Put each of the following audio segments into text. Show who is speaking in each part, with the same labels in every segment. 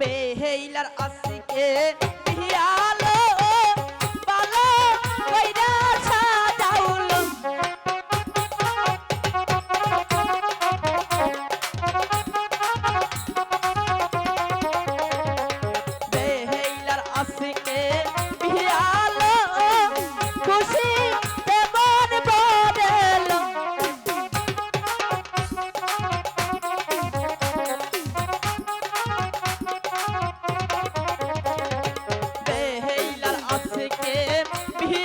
Speaker 1: বেহেইলার আসিকে বিয়ালো বালো কইরা সাজাউল। বেহেইলার আসিকে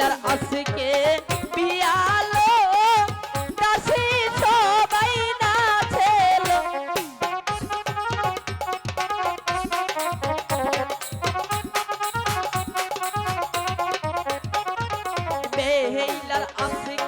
Speaker 1: মহিলার আজকে বিয়ালো দাসী সবাই নাচেল। বেহিলার আজকে